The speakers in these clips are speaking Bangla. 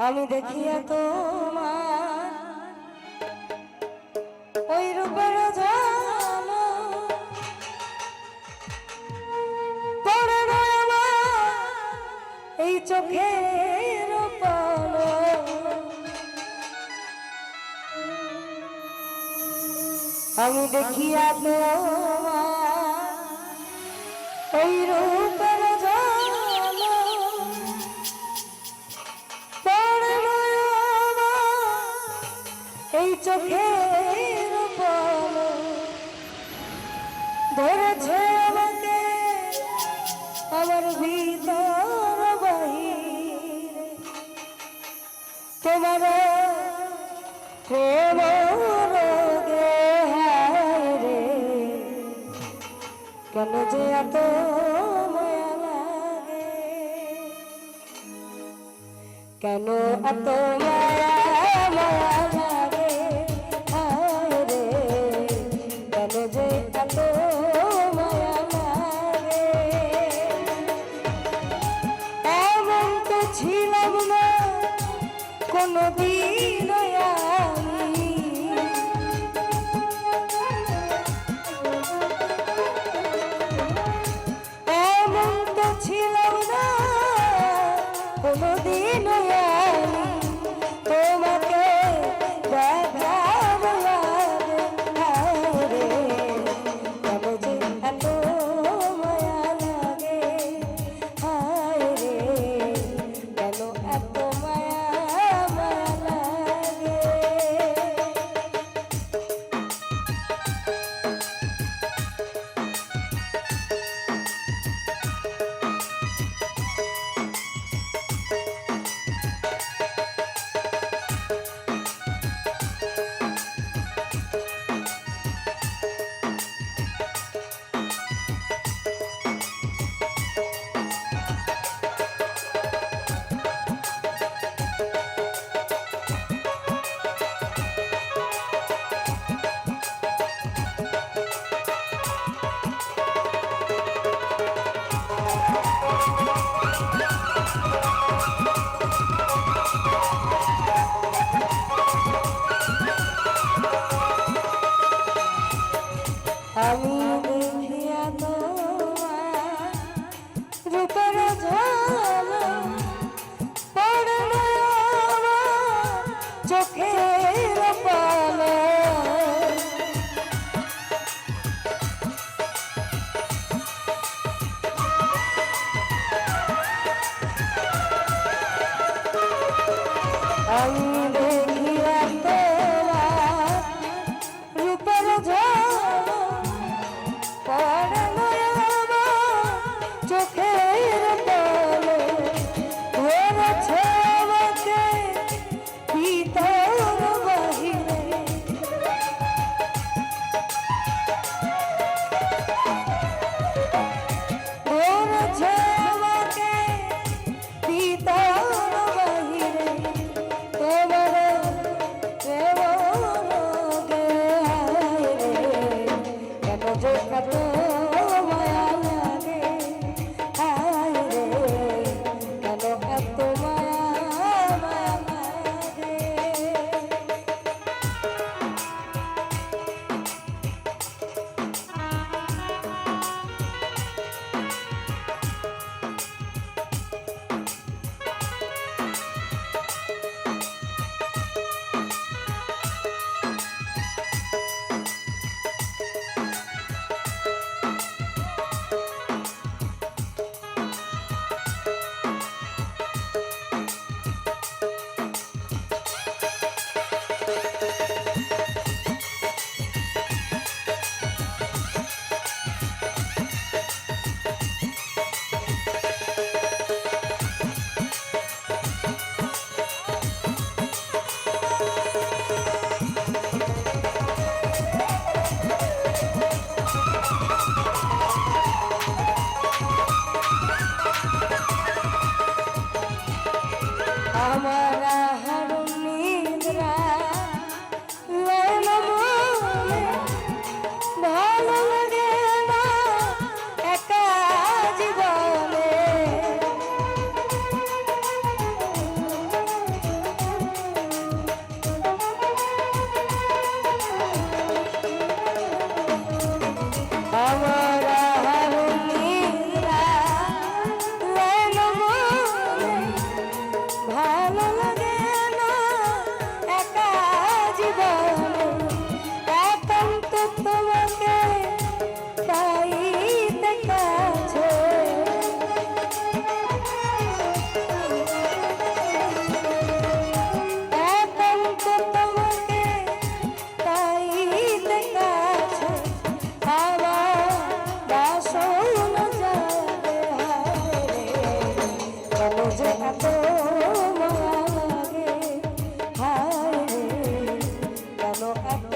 আমি দেখিয়া তোমার ওই রূপের এই চোখের আমি দেখিয়া তোমার ওই রূপ চোখের বল ধরেছে আমাকে আমার ভিতর বাহিরে তোমার প্রেম রে। কেন যে এত কেন এত মায়া কোনদিন Bye. ভালো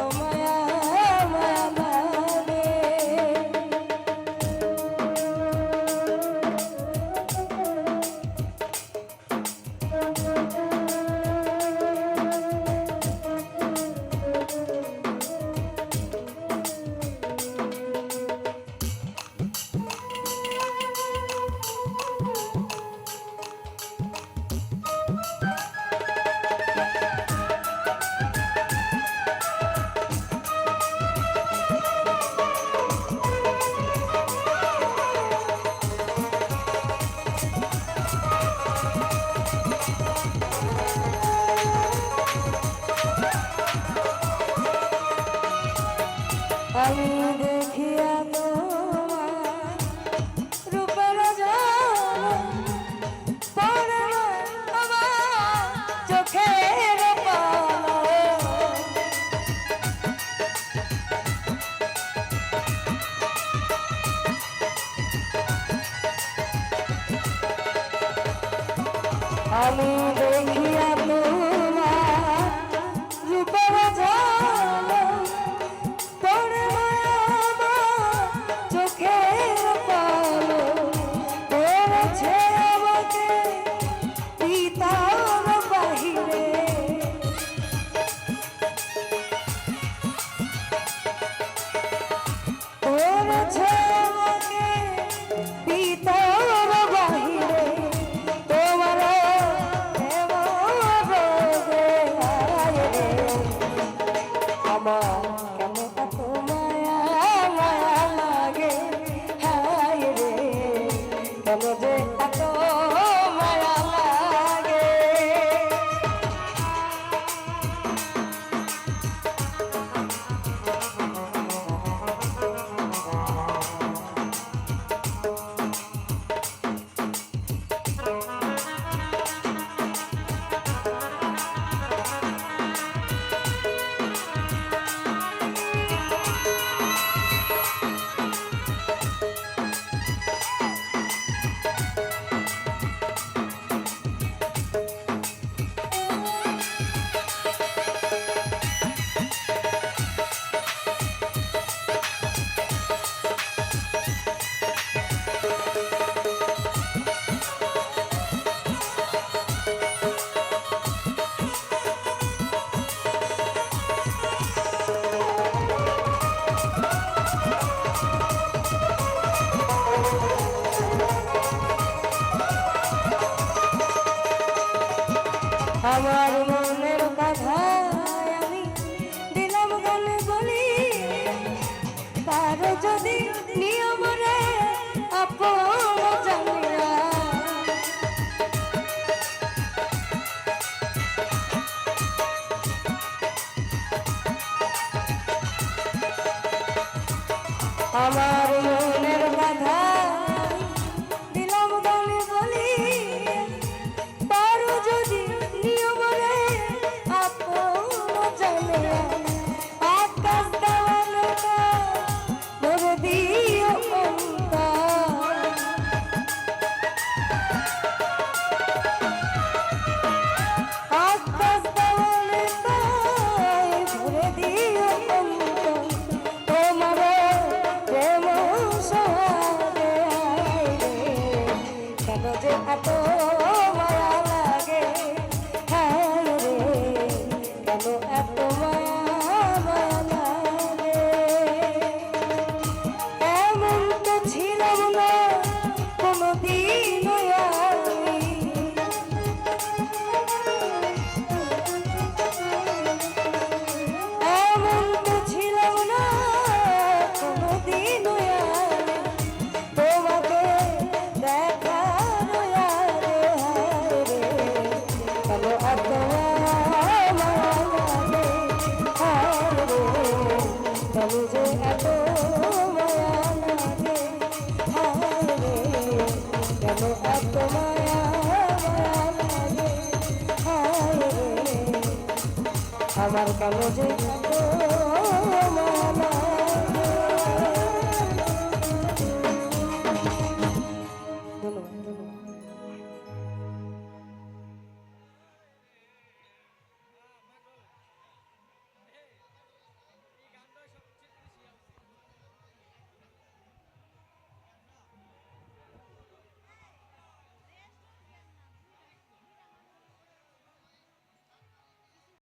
আমি দেখি আমার মনের কথা আমি দিলাম গানে বলি পারো যদি নিয়ম রে আপন জানিয়া। আমার Jojo Apple. আমি যে এত মায়া লাগে হায় আমার কালো যে